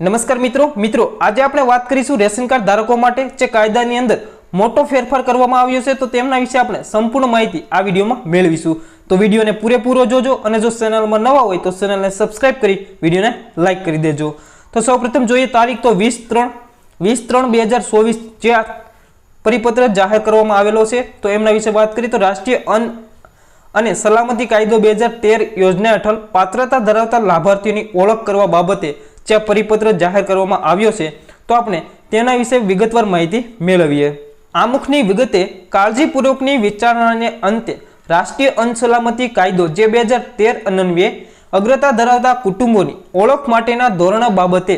નમસ્કાર મિત્રો. મિત્રો, આજે આપણે વાત કરીશું રેશન કાર્ડ ધારકો માટે જે કાયદાની અંદર મોટો ફેરફાર કરવામાં આવ્યો છે, તો તેમના વિશે આપણે સંપૂર્ણ માહિતી આ વિડીયોમાં મેળવીશું. તો વિડીયોને પૂરેપૂરો જોજો અને જો ચેનલમાં નવા હોય, તો ચેનલને સબસ્ક્રાઇબ કરી, વિડીયોને લાઇક કરી દેજો. તો સૌપ્રથમ જોઈએ તારીખ તો વીસ ત્રણ વીસ ત્રણ બે હજાર ચોવીસ જે પરિપત્ર જાહેર કરવામાં આવેલો છે, તો એમના વિશે વાત કરીએ તો રાષ્ટ્રીય અન્ન અને સલામતી કાયદો બે યોજના હેઠળ પાત્રતા ધરાવતા લાભાર્થીઓની ઓળખ કરવા બાબતે જે પરિપત્ર જાહેર કરવામાં આવ્યો છે, તો આપણે તેના વિશે વિગતવાર માહિતી મેળવીએ. આમુખની વિગતે કાળજીપૂર્વકની વિચારણાને અંતે રાષ્ટ્રીય અન્ન કાયદો જે બે હજાર તેર અનન્વયે અગ્રતા ધરાવતા કુટુંબોની ઓળખ માટેના ધોરણો બાબતે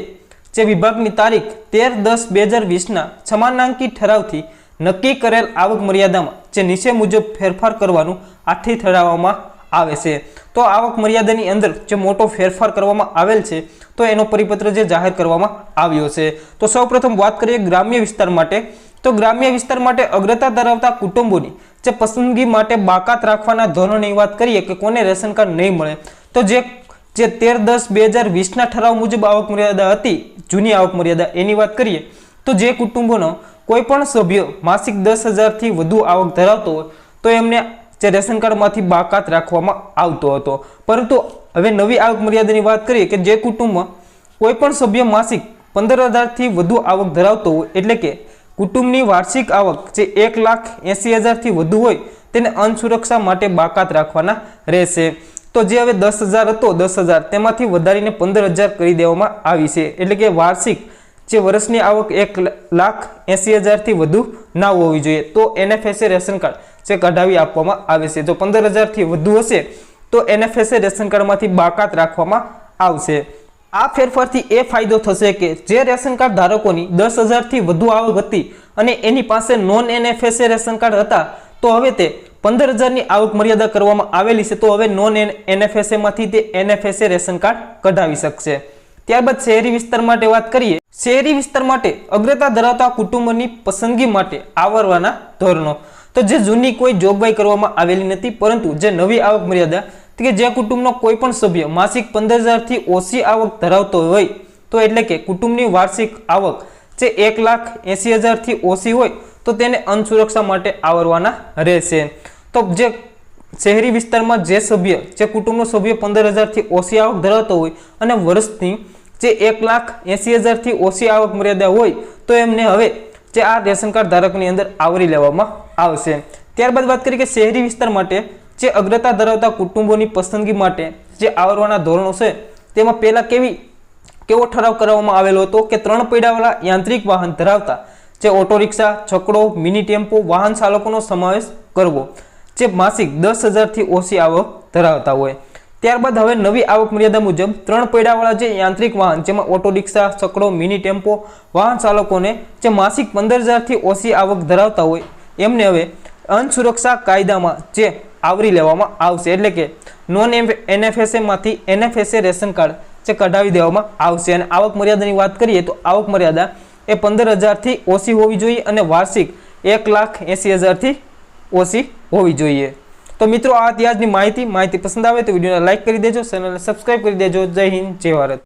જે વિભાગની તારીખ તેર દસ બે હજાર વીસના સમાનાંકી ઠરાવથી નક્કી કરેલ આવક મર્યાદામાં જે નીચે મુજબ ફેરફાર કરવાનું આથી ઠરાવવામાં આવે છે. તો આવક મર્યાદાની અંદર જે મોટો ફેરફાર કરવામાં આવેલ છે, તો એનો પરિપત્ર જે જાહેર કરવામાં આવ્યો છે. તો સૌપ્રથમ વાત કરીએ ગ્રામ્ય વિસ્તાર માટે. તો ગ્રામ્ય વિસ્તાર માટે અગ્રતા ધરાવતા કુટુંબોની જે પસંદગી માટે બાકાત રાખવાના ધોરણની વાત કરીએ કે કોને રેશન કાર્ડ નહીં મળે, તો જે જે તેર દસ બે હજાર વીસના ઠરાવ મુજબ આવક મર્યાદા હતી, જૂની આવક મર્યાદા એની વાત કરીએ, તો જે કુટુંબોનો કોઈ પણ સભ્ય માસિક દસ હજારથી વધુ આવક ધરાવતો હોય, તો એમને જે રેશન કાર્ડમાંથી બાકાત રાખવામાં આવતો હતો. પરંતુ હવે નવી આવક મર્યાદાની વાત કરીએ કે જે કુટુંબમાં કોઈપણ સભ્ય માસિક પંદર હજારથી વધુ આવક ધરાવતો હોય, એટલે કે કુટુંબની વાર્ષિક આવક જે એક લાખ એંસી હજારથી વધુ હોય, તેને અન્નસુરક્ષા માટે બાકાત રાખવાના રહેશે. તો જે હવે દસ હજાર હતો, દસ હજાર તેમાંથી વધારીને પંદર હજાર કરી દેવામાં આવી છે. એટલે કે વાર્ષિક જે વર્ષની આવક એક લાખ એંસી હજારથી વધુ ના હોવી જોઈએ. તો એનએફએસએ રેશન કાર્ડ જે કઢાવી આપવામાં આવે છે. જો પંદર હજારથી વધુ હશે, તો એનએફએસએ રેશન કાર્ડમાંથી બાકાત રાખવામાં આવશે. આ ફેરફારથી એ ફાયદો થશે કે જે રેશન કાર્ડ ધારકોની દસ હજારથી વધુ આવક હતી અને એની પાસે નોન એનએફએસએ રેશન કાર્ડ હતા, તો હવે તે પંદર હજારની આવક મર્યાદા કરવામાં આવેલી છે, તો હવે નોન એનએફએસએમાંથી તે એનએફએસએ રેશન કાર્ડ કઢાવી શકશે. ત્યારબાદ શહેરી વિસ્તાર માટે વાત કરીએ. શહેરી વિસ્તાર માટે અગ્રતા ધરાવતા કુટુંબની પસંદગી માટે આવરવાના ધોરણો. તો જે જૂની કોઈ જોગવાઈ કરવામાં આવેલી નથી, પરંતુ જે નવી આવક મર્યાદા કે જે કુટુંબનો કોઈ પણ સભ્ય માસિક પંદર હજારથી ઓછી આવક ધરાવતો હોય, તો એટલે કે કુટુંબની વાર્ષિક આવક જે એક લાખ એંસી હજારથી ઓછી હોય, તો તેને અન્નસુરક્ષા માટે આવરવાના રહેશે. તો જે શહેરી વિસ્તારમાં જે સભ્ય, જે કુટુંબનો સભ્ય પંદર હજારથી ઓછી આવક ધરાવતો હોય અને વર્ષની જે એક લાખ એંસી હજારથી ઓછી આવક મર્યાદા હોય, તો એમને હવે જે આ રેશન કાર્ડ ધારકની અંદર આવરી લેવામાં આવશે. ત્યારબાદ વાત કરીએ કે શહેરી વિસ્તાર માટે, જે અગ્રતા ધરાવતા કુટુંબોની પસંદગી માટે જે આવરવાના ધોરણો છે, તેમાં પહેલાં કેવી, કેવો ઠરાવ કરવામાં આવેલો હતો કે ત્રણ પૈડાવાળા યાંત્રિક વાહન ધરાવતા, જે ઓટો રિક્ષા છકડો, મિની ટેમ્પો, વાહન ચાલકોનો સમાવેશ કરવો, જે માસિક દસ હજારથી ઓછી આવક ધરાવતા હોય. ત્યારબાદ હવે નવી આવક મર્યાદા મુજબ ત્રણ પૈડાવાળા જે યાંત્રિક વાહન, જેમાં ઓટો રિક્ષા છકડો, મિની ટેમ્પો, વાહન ચાલકોને જે માસિક પંદર હજારથી ઓછી આવક ધરાવતા હોય એમને હવે અન્ન સુરક્ષા કાયદામાં જે આવરી લેવામાં આવશે, એટલે કે નોન એનએફએસએમાંથી એનએફએસએ રેશન કાર્ડ જે કઢાવી દેવામાં આવશે. અને આવક મર્યાદાની વાત કરીએ તો આવક મર્યાદા એ પંદર હજારથી ઓછી હોવી જોઈએ અને વાર્ષિક એક લાખ એંસી હજારથી ઓછી હોવી જોઈએ. તો મિત્રો, આ ત્યાજની માહિતી. માહિતી પસંદ આવે તો વિડીયોને લાઇક કરી દેજો, ચેનલને સબસ્ક્રાઇબ કરી દેજો. જય હિન્દ, જય ભારત.